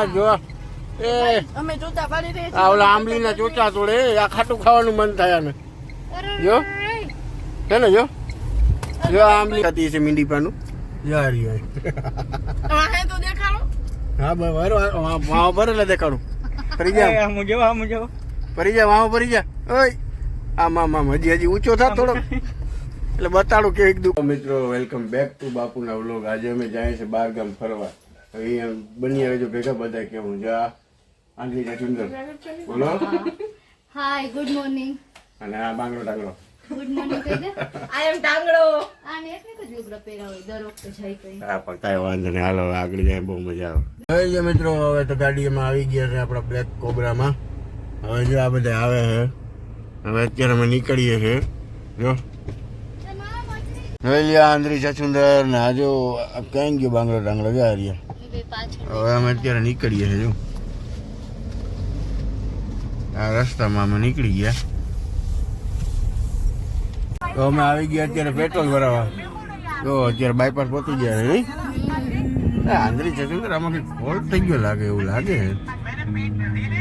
આ જો એ અમે જોતા પાડી રહી આ ઓલા આંબલીના ચોચા તોડે આ ખાટું ખાવાનું મન થાય ને જો હે ને જો. જો આંબલી ખાતી છે મીંડી પાનું યારી હોય તો દેખાડો. હા બરાબર વાવ પર એટલે દેખાડું. ફરી જા. હું જો હું જો ફરી જા વાવ ફરી જા. ઓય આમ આમ આમ હજી હજી ઊંચો થા થોડો એટલે બતાડું કે એક દુ મિત્રો વેલકમ બેક ટુ બાપુના વ્લોગ આજે અમે જાય છે બાર ગામ ફરવા. તો બની આવે જો ભેગા બધા કે હું જા. આંગળી જા ચુંદર બોલો. હાય ગુડ મોર્નિંગ અને આ બાંગડો ટાંગડો ગુડ મોર્નિંગ કહી દે. આઈ એમ ટાંગડો આને એટલે જ લુગડા પહેર્યા હોય દર વખતે જાય કઈ. હા પણ કાંઈ વાંધો નહીં. હાલો આગળ જાય બહુ મજા આવે. હવે મિત્રો હવે તો ગાડીમાં આવી ગયા છે આપણા બ્લેક કોબરામાં હવે જો આ બધા આવે છે. હવે અત્યારે અમે નીકળીએ છીએ. જો. હવે આંધ્રી ચાચુંદર ને આ જો ગયો બાંગડો ટાંગડો જો આ રહ્યા. હવે અમે અત્યારે નીકળીએ છીએ આ રસ્તામાં અમે નીકળી ગયા. તો અમે આવી ગયા અત્યારે પેટ્રોલ ભરાવા. તો અત્યારે બાયપાસ પહોંચી ગયા છે આંધળી ચચુંદર આમાં કંઈક ફોલ્ટ થઈ ગયો લાગે, એવું લાગે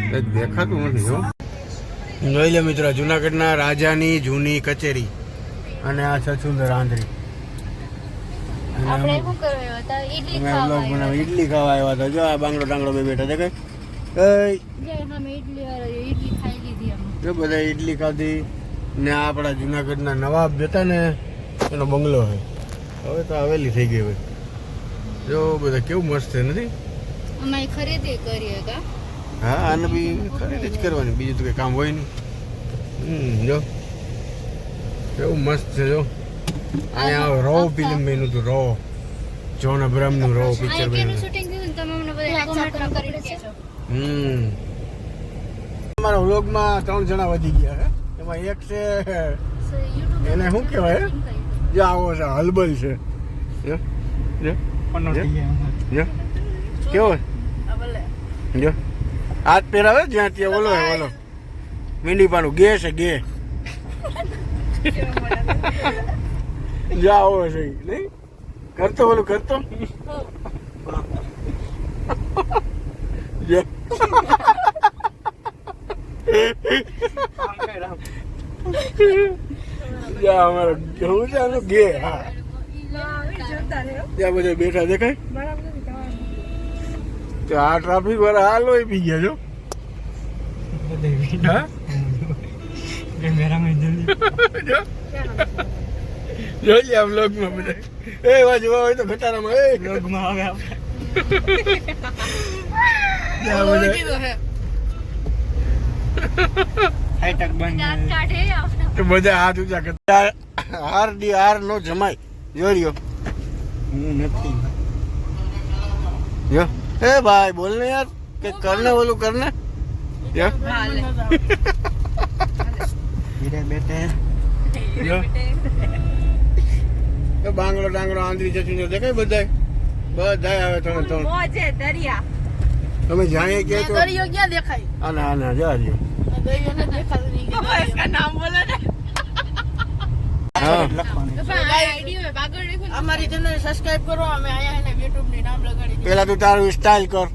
કંઈક દેખાતું નથી, જો. જોઈ લે મિત્રો, જુનાગઢના રાજાની જૂની કચેરી અને આ છછુંદર આંધળી. આપણે શું કરવા હતા? ઈડલી ખાવા આવ્યા ઈડલી ખાવા આવ્યા હતા. જો આ બાંગડો ટાંગડો બે બેઠા લીધી અમે જો બધા ઈડલી ખાધી ને આપણા જુનાગઢના નવાબ જતા ને એનો બંગલો છે. હવે તો હવેલી થઈ ગઈ ભાઈ જો બધા કેવું મસ્ત છે નથી? અમે ખરીદી કરી હતા. હા આને બી ખરીદી જ કરવાની. બીજું તો કઈ કામ હોય નહીં. હમ જો. કેવું મસ્ત છે જો. અહીંયા રો ફિલ્મ બન્યું હતું રો જોન અબ્રામનું રો પિક્ચર બન્યું. શૂટિંગ થયું? તમે અમને બધા કોમેન્ટ કરી દેજો. હમ. અમારા વ્લોગમાં ત્રણ જણા વધી ગયા હે. એમાં એક છે એને શું કહેવાય? જે આવો છે હલબલ છે. કેવો? જો. હાથ પહેરાવે જ્યાં ત્યાં ઓલો હે ઓલો. મીંડી પાનું ગે છે ગે. જો આવો છે નહીં? કરતો ઓલું કરતો? અમારો હું છે? આનો ગે હા. ત્યાં બધા બેઠા દેખાય? તો આ ટ્રાફિક વાળા હાલ હોય પી ગયા છો? હા? જલ્દી. જોઈ લે આ vlogમાં બધા. એ વાજ હોય તો ખટારામાં એ. લોગમાં આવે આપણે. બધા કીધું હે. હાઈટેક બંધ કાઢે આપણે. તો બધા હાથ ઊંચા કરતા હાર ડી હાર નો જમાય. જોડ્યો હું નથી. જો. એ ભાઈ બોલ ને યાર. કે કરને ઓલું કરને? જો. બેઠે જો. એ બાંગડો ડાંગડો આંધળી ચચી દેખાય બધાય? બધાય આવે ત્રણ ત્રણ. મોજે દરિયા. તમે જાણીએ કે તો દરિયો ક્યાં દેખાય? આના આના જા જો. દરિયો ને દેખાતો નહીં. કે નામ બોલે ને. અમારી સબસ્ક્રાઇબ કરો અમે આયા એને YouTube ની નામ લગાડી પેલા તું તારું સ્ટાઇલ કર.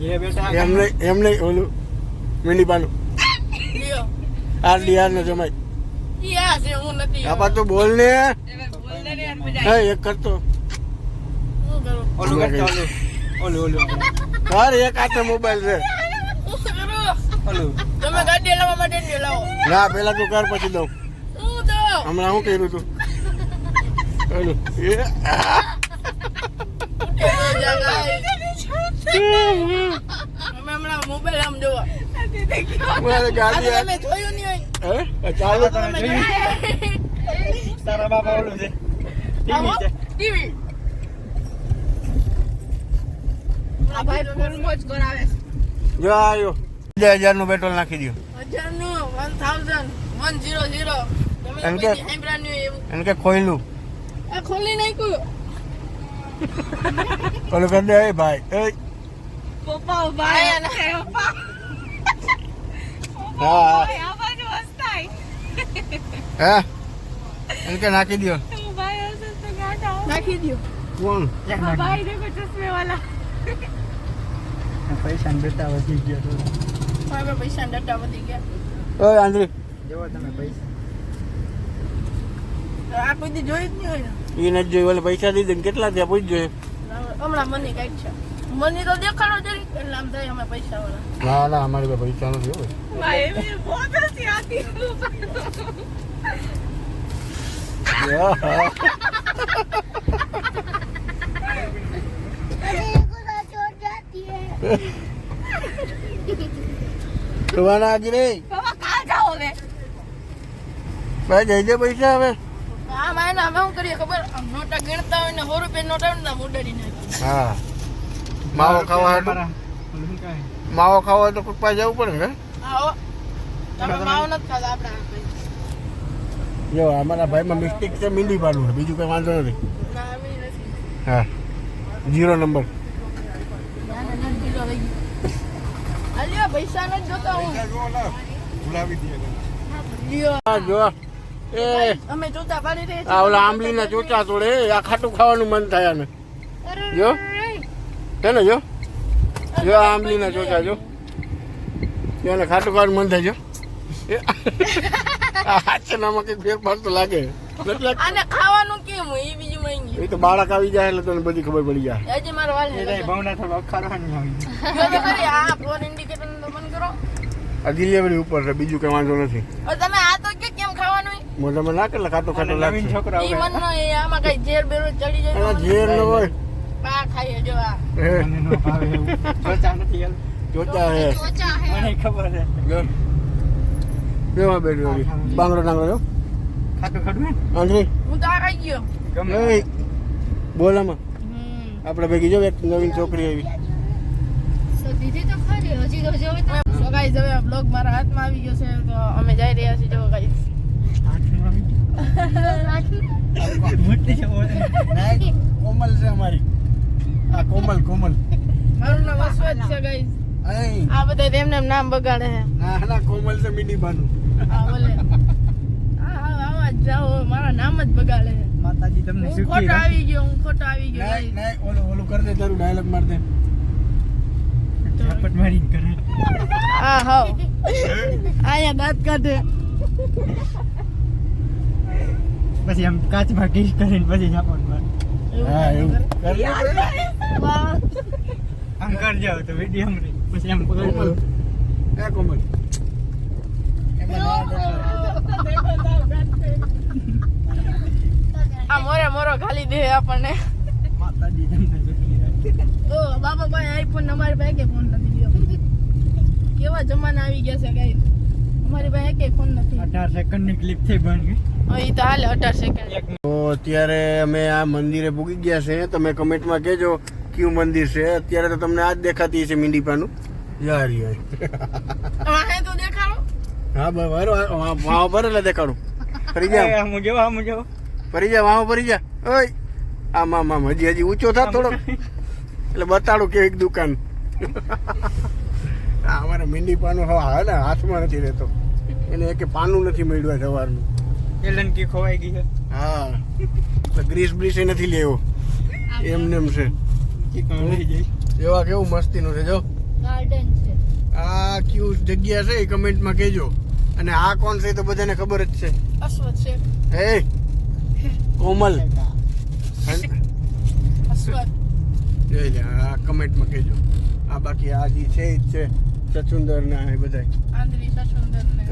એમને એમને એમ નહીં એમ નહીં ઓલું મીંડી પાનું લ્યો. આર ડી આર નો જમાય યા હું નથી આપા તું બોલ ને. હે એક કરતો. ઓલું કરતા. ઓલું. ઓલું ઓલું. એક હાથે મોબાઈલ છે ઓલું. તમે ગાડી લાવવા માટે નહીં લાવો ના પેલા તું કર પછી દઉં. હમણાં હું કર્યું તું? ઓલું. એ મોબાઈલ આમ જોવા. ગાડી ચાલુ. તારા બાપા ઓલું છે. ટીવી આ ભાઈ ફૂલ મોજ કરાવે જો આવ્યો બે હજારનું પેટ્રોલ નાખી દો હજારનું one thousand one zero zero એમ કે- બધી સાંભળ્યું એવું. એને કે ખોયલું. ખોલી નાખ્યું. ઓલું કરી દે ભાઈ એ. પપ્પા ભાઈ પપ્પા. હા. હા આ બાજુ હસતાય હે. એને કે નાખી દો નાખી દો કોણ? ભાઈ દેખો ચશ્મે વાલા પૈસા ને બેટા વધી ગયા તો. હવે પૈસા ડટ્ટા વધી ગયા. ઓય આંદ્રી જોવો તમે પૈસા. આ કોઈ દી જોઈ જ નહીં હોય ને. એ નથી જોયું ઓલે પૈસા દીધા ને કેટલા ત્યાં પૂછજો હમણાં મની કંઈક છે. મની તો દેખાડો જરી એટલે આમ થાય અમે પૈસા વાળા ના ના અમારી પાસે પૈસા નથી હોય ભાઈ. બહુ હસી આતી આજી રે? કા જાઓ ને ભાઈ જઈ દે પૈસા હવે. માયને અમે શું કરીએ ખબર? નોટા ગણતા હોય ને સો રૂપિયા નોટા ને ઉડાડી નાખીએ. હા. માવો ખાવા? માવો ખાવા હોય તો કોઈ જવું પડે ને? આવો તમે માવો નથી ખાતા આપણે. જો, અમારા ભાઈમાં મિસ્ટેક છે મીંડી પાડવું બીજું કંઈ વાંધો નથી. ના હા. Zero number. ના ના ના ચોચા તોડે આ ખાટું ખાવાનું મન થાય આને. જો. છે ને, જો. જો, આ આંબલીના ચોચા, જો. એને ખાટું ખાવાનું મન થાય, જો. હાચનામાં કઈ ફેરફાર તો લાગે અને ખાવાનું કેમ એ બીજું માંગી એ તો બાળક આવી જાય એટલે તને બધી ખબર પડી જાય. હજી મારો વાલ એ ભાવના થોડો અખાડવાની આવી આ ફોર ઇન્ડિકેટર તો બંધ કરો. આ ડિલિવરી ઉપર છે બીજું કઈ વાંધો નથી. તમે આ તો કે કેમ ખાવાનું એટલે ખાટું અને ખાટું નવીન છોકરા ઈ મન નો આમાં કઈ ઝેર બેરો ચડી જાય ઝેર ન હોય. પા ખાઈએ જો આ. મને નો ભાવે એવું. સોચા નથી ચોચા હે. ઓછા હે. મને ખબર છે કેવા બેઠી બાંગડો ખાટું હે તો ગયો. ગમે. બોલામાં. હમ. આપણે ભેગી જો એક નવીન છોકરી આવી. તો દીધી તો ખરી હજી તો જોવે સો ગાઈસ હવે બ્લોગ મારા હાથમાં આવી ગયો છે તો અમે જઈ રહ્યા છીએ જો ગાઈસ. કોમલ છે અમારી આ કોમલ કોમલ મારું નામ અશ્વત છે ગાઈસ આ બધા તેમને એમ નામ બગાડે છે. ના ના કોમલ છે મીની બાનું આ બોલે આ આ આવા જ જાઓ મારા નામ જ બગાડે. માતાજી તમને સુખી ખોટો આવી ગયો હું ખોટો આવી ગયો નહીં નહીં ઓલું ઓલું કરી દે તારું ડાયલોગ માર દે. ઝાપટ મારી કરે. આ હાવ આયા દાંત કાઢે. પછી આમ કાચમાં કિસ કરીને પછી ઝાપટ મારે. હા એવું. કરી. આમ કરજો તો વીડિયો પછી આમ પકડ એ કોમલ આ મોરે મોરો ખાલી દે આપણને. ઓ બાબા ભાઈ આઈફોન અમારી પાસે ફોન નથી ગયો કેવા જમાના આવી ગયા છે ગાઈ અમારી પાસે કે ફોન નથી. અઢાર સેકન્ડની ક્લિપ થઈ બન. ગઈ હવે તો હાલે અઢાર સેકન્ડ એક તો અત્યારે અમે આ મંદિરે પૂગી ગયા છે. તમે કમેન્ટમાં કહેજો કયું મંદિર છે. અત્યારે તો તમને આ જ દેખાતી છે મીંડીપાનું. યાર યાર. હા બરાબર વાવ પર એટલે દેખાડું. ફરી જા હું જો આમ જો ફરી જા વાવ ફરી જા ઓય આમ આમ આમ હજી હજી ઊંચો થા થોડો એટલે બતાડું કેવી દુકાન. આ અમારે મીંડી પાનું હવે હા ને હાથમાં નથી રહેતો. એને એક પાનું નથી મળ્યું સવારનું. એલન કી ખોવાઈ ગઈ છે. હા. એટલે ગ્રીસ બ્રીસ એ નથી લેવો. એમને એમ છે. એવા કેવું મસ્તીનું છે જો. ગાર્ડન છે. આ કયું જગ્યા છે એ કમેન્ટમાં કહેજો. અને આ કોણ છે એ તો બધાને ખબર જ છે. અશ્વત છે હે? કોમલ. અશ્વત. જોઈ લે આ કમેન્ટમાં કહેજો. આ બાકી આ જે છે જ છે સચુંદર ને આ બધા આંધળી સચુંદર ને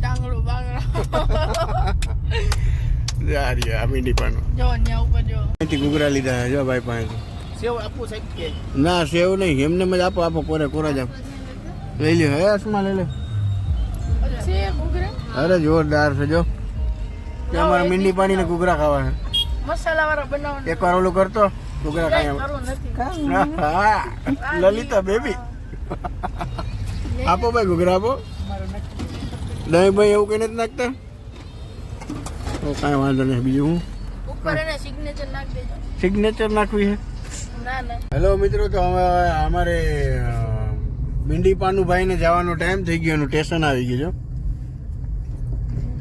ટાંગડું બાંગડા યારી આ મીંડી પાનો. જો ન્યા ઉપર જો. અહીંથી ગુગરા લીધા જો ભાઈ પાસે. સેવ આપો સાહેબ કે. ના સેવ નહીં એમને જ આપો આપો કોરે કોરા જ આપો લઈ લ્યો હે અસમાં લઈ લે અરે જોરદાર છે જો. કે અમારે મીંડી પાણી ને ઘૂઘરા ખાવા છે મસાલા વાળા બનાવવાનું એકવાર ઓલું કરતો ઘૂઘરા ખાયા લલિતા બેબી. આપો ભાઈ ઘૂઘરા આપો. દહીં ભાઈ એવું કઈ નથી નાખતા? તો કાંઈ વાંધો નહીં બીજું હું? સિગ્નેચર નાખવી છે? હેલો મિત્રો તો હવે અમારે મીંડી ભીંડી પાનું ભાઈને જવાનો ટાઈમ થઈ ગયો એનું સ્ટેશન આવી ગયું જો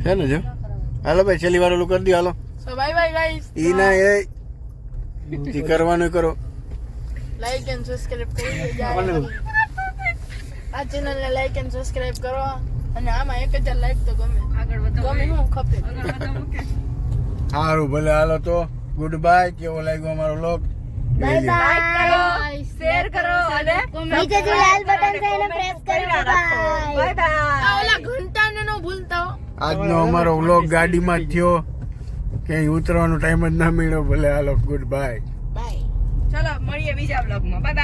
છે ને જો? હાલો ભાઈ છેલ્લી વાર ઓલું કરી દો હાલો. સો બાય બાય ગાઈસ ઈ ના એ. ઈ કરવાનું કરો. લાઈક એન્ડ સબસ્ક્રાઇબ કરી દેજો આ ચેનલને લાઈક એન્ડ સબસ્ક્રાઇબ કરો. અને આમાં એક હજાર લાઈક તો ગમે. ગમે હું ખપે. સારું ભલે હાલો તો. ગુડ બાય કેવો લાગ્યો અમારો લોક શેર કરો અને નીચે જે લાલ બટન છે એને પ્રેસ કરી બાય ઓલા ઘંટાને નો ભૂલતા આજનો અમારો વ્લોગ ગાડીમાં થયો. ક્યાંય ઉતરવાનો ટાઈમ જ ના મળ્યો. ભલે હાલો ગુડ બાય ચલો, મળીએ બીજા બ્લોગમાં બાય બાય